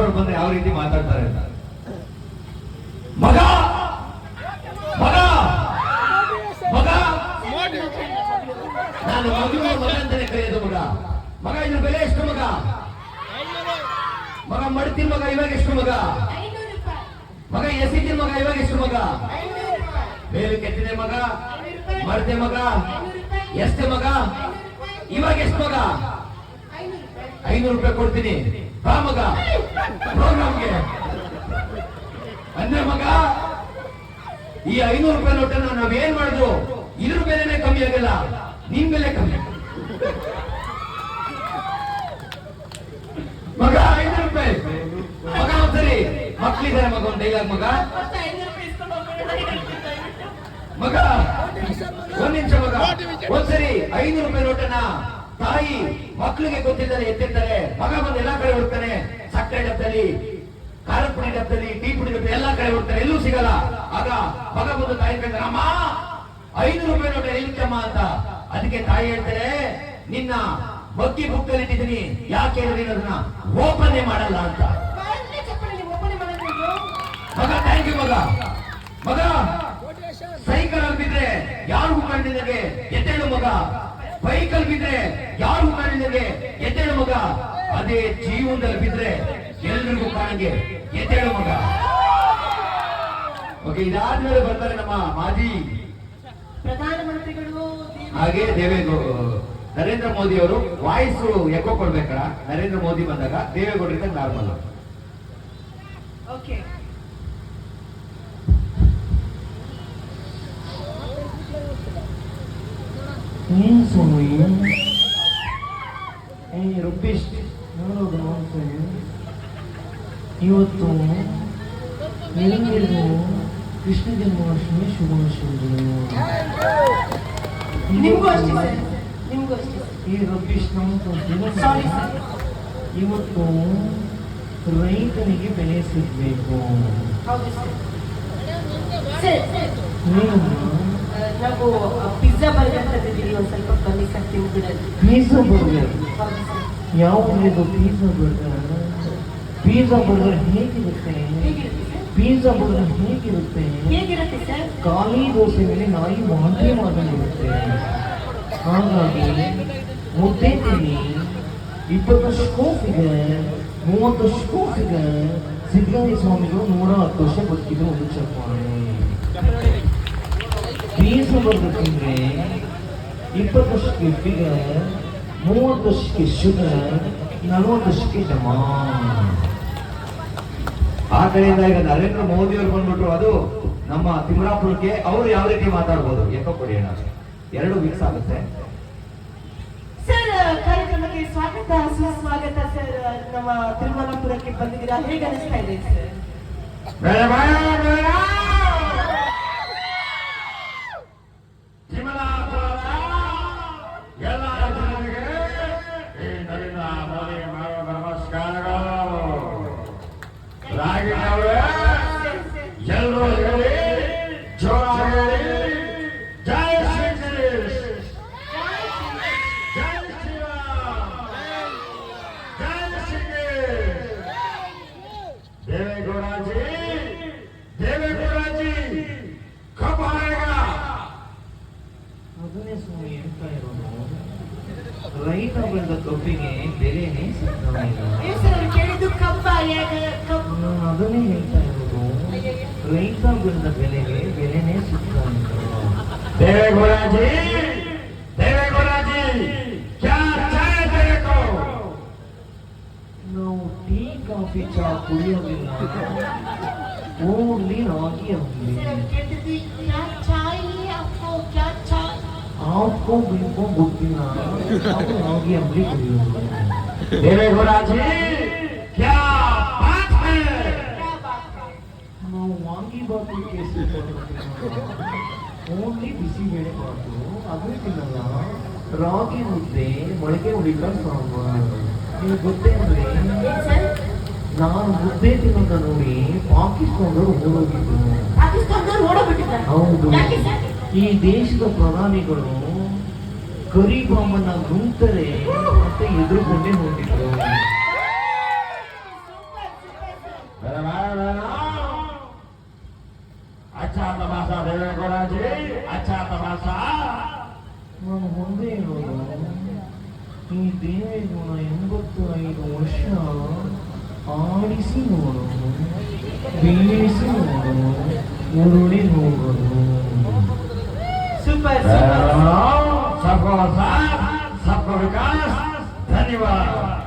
ಅವರು ಬಂದ್ರೆ ಯಾವ ರೀತಿ ಮಾತಾಡ್ತಾರೆ ಅಂತ? ಮಗ! ಮಗ! ಮಗ! ನಾನು ಮಗುವಿನ ಮಗ ಅಂತಾನೆ ಕರೆಯೋದು ಮಗ. ಮಗ, ಇದ್ರ ಬೆಲೆ ಎಷ್ಟು ಮಗ? ಮಗ, ಮಡ್ತಿನ ಮಗ ಇವಾಗ ಎಷ್ಟು ಮಗ? ಮಗ, ಎಸಿತಿನ ಮಗ ಇವಾಗ ಎಷ್ಟು ಮಗ? ಬೇಲಿ ಕೆತ್ತಿದೆ ಮಗ ಮಡ್ದೆ ಮಗ ಎಷ್ಟು ಮಗ, ಇವಾಗ ಎಷ್ಟು ಮಗ? ಐನೂರು ರೂಪಾಯಿ ಕೊಡ್ತೀನಿ. ಬಾ ಮಗ. ಪ್ರೋಗ್ರಾಮ್ಗೆ ಅಂದ್ರೆ ಮಗ, ಈ ಐನೂರು ರೂಪಾಯಿ ನೋಟನ್ನ ನಾವೇನ್ ಮಾಡಿದ್ರು? ಇದ್ರ ಬೆಲೆನೆ ಕಮ್ಮಿ ಆಗಲ್ಲ. ನಿಮ್ ಬೆಲೆ ಕಮ್ಮಿ. ಮಗ, ಐನೂರು ರೂಪಾಯಿ. ಮಗ, ಒಂದ್ಸರಿ. ಮಕ್ಳಿದ್ದಾರೆ ಮಗ, ಒಂದ್ ಡೈಲಾಗ್ ಮಗ. ಮಗ, ಒಂದ್ ನಿಮಿಷ ಮಗ. ಒಂದ್ಸರಿ ಐನೂರು ರೂಪಾಯಿ ನೋಟನ್ನ ತಾಯಿ ಮಕ್ಕಳಿಗೆ ಗೊತ್ತಿಲ್ಲದೆ ಎತ್ತಿರ್ತಾರೆ ಮಗ ಬಂದು ಎಲ್ಲಾ ಕಡೆ ಹುಡ್ತಾನೆ ಸಕ್ಕರೆ ಡಬ್ಬದಲ್ಲಿ ಖಾರದ ಪುಡಿ ಡಬ್ಬದಲ್ಲಿ ಟೀ ಪುಡಿ ಡಬ್ಬ ಎಲ್ಲಾ ಕಡೆ ಹುಡ್ತಾರೆ ಎಲ್ಲೂ ಸಿಗಲ್ಲ. ಆಗ ಮಗ ಬಂದು ತಾಯಿ ಕೇಳ್ತಾರೆ ಅಮ್ಮ ಐದು ರೂಪಾಯಿ ನೋಟ ಎಲ್ಲಿಕ್ಕಮ್ಮ ಅಂತ. ಅದಕ್ಕೆ ತಾಯಿ ಹೇಳ್ತಾರೆ ನಿನ್ನ ಬಗ್ಗಿ ಬುಕ್ಕಲ್ಲಿ ಇಟ್ಟಿದ್ದೀನಿ. ಯಾಕೆ ಹೇಳಿದ್ರೆ ನೀನು ಅದನ್ನ ಓಪನ್ನೇ ಮಾಡಲ್ಲ ಅಂತ. ಮಗ ಥ್ಯಾಂಕ್ ಯು ಮಗ. ಮಗ ಸೈಕಲ್ ಅಲ್ಲಿ ಬಿದ್ರೆ ಯಾರು ಕಂಡಿದ್ದಾಗೆ ಎದ್ದೇಳು ಮಗ. ಬೈಕಲ್ ಬಿದ್ರೆ ಯಾರು ಕಾಣಿದ್ರೆ ಎದ್ದೇಳು ಮಗ? ಅದೇ ಜೀವನದಲ್ಲಿ ಬಿದ್ರೆ ಎಲ್ರಿಗೂ ಕಾಣಂಗೆ ಎದ್ದೇಳು ಮಗ. ಓಕೆ ಇದಾದ್ಮೇಲೆ ಬರ್ತಾರೆ ನಮ್ಮ ಮಾಜಿ ಪ್ರಧಾನಮಂತ್ರಿಗಳು ಹಾಗೆ ದೇವೇಗೌಡ ನರೇಂದ್ರ ಮೋದಿ ಅವರು ವಾಯ್ಸ್ ಎಕೋ ಕೊಡ್ಬೇಕಲ್ಲ? ನರೇಂದ್ರ ಮೋದಿ ಬಂದಾಗ ದೇವೇಗೌಡರಿಂದ ನಾರ್ಮಲ್ ಓಕೆ. ಏನ್ ಸ್ವಾಮಿ ಏ ರುಪೇಶ್ ನೋಡೋದು ನೋಡ್ತೇನೆ ಇವತ್ತು ಎಲ್ಲರಿಗೂ ಕೃಷ್ಣ ಜನ್ಮಾಷ್ಟಮಿ ಶುಭಾಶಯಗಳು ನಿಮ್ಗೂ ಅಷ್ಟೇ ಸರ್ ನಿಮ್ಗೂ ಅಷ್ಟೇ ಈ ರುಪೇಶ್ ನಮ್ಮ ಸಾರಿ ಸರ್ ಇವತ್ತು ರೈತನಿಗೆ ಬೆಲೆ ಸಿಗ್ಬೇಕು ಹೌದು ಸರ್ ಸರ್ ನೀವು ಆ, ನಾವು ಪಿಜ್ಜಾ ಬರ್ಗರ್ ತಂದಿದ್ದೀವಿ ತಿಂದ್ಬಿಡೋದು ಪಿಜ್ಜಾ ಬರ್ಗರ್ ಹೌದು ಸರ್ ಯಾವುದು ಪಿಜ್ಜಾ ಬರ್ಗರ್ ಪಿಜ್ಜಾ ಬರ್ಗರ್ ಹೇಗಿರುತ್ತೆ ಹೇಗಿರುತ್ತೆ ಸರ್ ಪಿಜ್ಜಾ ಬರ್ಗರ್ ಹೇಗಿರುತ್ತೆ ಹೇಗಿರುತ್ತೆ ಸರ್ ಖಾಲಿ ದೋಸೆ ಮೇಲೆ ನಾಯಿ ವಾಂತಿ ಮಾಡಲಿರುತ್ತೆ ಹಾಗಾಗಿ ಮುದ್ದೆ ತಿನ್ನಿ ಇಪ್ಪತ್ತು ಸ್ಕೋಫಿಗೆ ಮೂವತ್ತು ಸ್ಕೋಫಿಗೆ ಸಿದ್ದರಾಮಯ್ಯ ಸ್ವಾಮಿಗಳು ನೂರ ಹತ್ತು ವರ್ಷ ಬದುಕಿದ್ರು ಒಂದು ಚಪ್ಪಾಳೆ ಪೀಸ ಬರ್ಗರ್ ಇಪ್ಪತ್ತು ವರ್ಷಕ್ಕೆ ಫಿಗರ್ ಮೂವತ್ತು ವರ್ಷಕ್ಕೆ ಶುಗರ್ ನಲವತ್ತು ವರ್ಷಕ್ಕೆ ಜಮಾ ಆ ಕಡೆಯಿಂದ ಈಗ ನರೇಂದ್ರ ಮೋದಿ ಅವರು ಬಂದ್ಬಿಟ್ರು ಅದು ನಮ್ಮ ತಿಮ್ರಾಪುರಕ್ಕೆ ಅವರು ಯಾವ ರೀತಿ ಮಾತಾಡ್ಬೋದು? ಎಕೋ ಕೊಡಿ ಅಣ್ಣ? ಎರಡು ಮಿಕ್ಸ್ ಆಗುತ್ತೆ. ಸರ್ ಕಾರ್ಯಕ್ರಮಕ್ಕೆ ಸ್ವಾಗತ ಸುಸ್ವಾಗತ ಸರ್. ನಮ್ಮ ತಿರುಮಲಾಪುರಕ್ಕೆ ಬಂದಿದ್ದೀರಾ? ಹೇಗೆ ಅನಿಸ್ತಾ ಇದೆ ಸರ್? देवेगौड़ा जी देवेगौड़ा जी कब आएगा ಅದನ್ನೇ ಸ್ವಾಮಿ ಹೇಳ್ತಾ ಇರೋದು ರೈತ ಬೆಳೆದ ಕಬ್ಬಿಗೆ ಬೆಲೆನೇ ಸಿಗ್ತಾ ಇಲ್ಲ ಏ ಸರ್ ಅವ್ರು ಕೇಳಿದ್ದು ಕಬ್ಬ ಹೇಗೆ ಕಬ್ಬು ನಾನು ಅದನ್ನೇ ಹೇಳ್ತಾ ಇರೋದು ರೈತ ಬೆಳೆದ ಬೆಲೆಗೆ ಬೆಲೆನೇ ಸಿಗ್ತಾ ಇಲ್ಲ देवेगौड़ा जी देवेगौड़ा जी क्या चाहिए तेरे को ನಾವು ಟೀ ಕಾಫಿ ಚಾ ಕುಡಿಯೋದಿಲ್ಲ ಓನ್ಲಿ ರಾಗಿ ಅಂಬಲಿ ಸರ್ ಅವ್ರು ಕೇಳ್ತಿದ್ದು ಕ್ಯಾ ಚಾಯ್ ಅಪ್ಪೋ ಕ್ಯಾ ಚಾಯ್ ಆಪ್ಕೋ ಬಿಲ್ಕೋ ಗೊತ್ತಿಲ್ಲ ನಾವು ರಾಗಿ ಅಂಬಲಿ ಕುಡಿಯೋದು देवेगौड़ा जी क्या बात है ಕ್ಯಾ ಬಾತ್ ಹೈ? ನಾವು ವಾಂಗಿಬಾತು ಕೇಸರಿ ಓನ್ಲಿ ಬಿಸಿ ಬೇಳೆ ಬಾತು ಅದು ತಿನ್ನಲ್ಲ ರಾಗಿ ಮುದ್ದೆ ಮೊಳಕೆ ಉಳಿದ ಸಾಂಬಾರ್ ನೀವು ಗೊತ್ತೇನ್ರಿ ಏನ್ ಸರ್ ನಾನು ಮುದ್ದೆ ತಿನ್ನೋದ ನೋಡಿ ಪಾಕಿಸ್ತಾನದವರು ಓಡೋಗಿದ್ರು ಹೌದು. ಈ ದೇಶದ ಪ್ರಧಾನಿಗಳು ಕರಿ ಬಾಂಬನ್ನ ನುಂಗ್ತಾರೆ ಮತ್ತೆ ಎದುರುಕೊಂಡೇ ಹೋಗಿದ್ರು ಅಚ್ಚಾ ತಮಾಷಾ ದೇವೇಗೌಡಾಜಿ ಅಚ್ಚಾ ತಮಾಷಾ ನಾನು ಮುಂದೆ ಹೇಳೋದು ಈ ದೇವೇಗೌಡ ಎಂಬತ್ತು ಆಡಿಸಿ ನೋಡು ಬೀಳಿಸಿ ನೋಡು ಉರುಳಿ ಹೋಗಲು ಸೂಪರ್ ಸೂಪರ್ सबको साथ सबको विकास धन्यवाद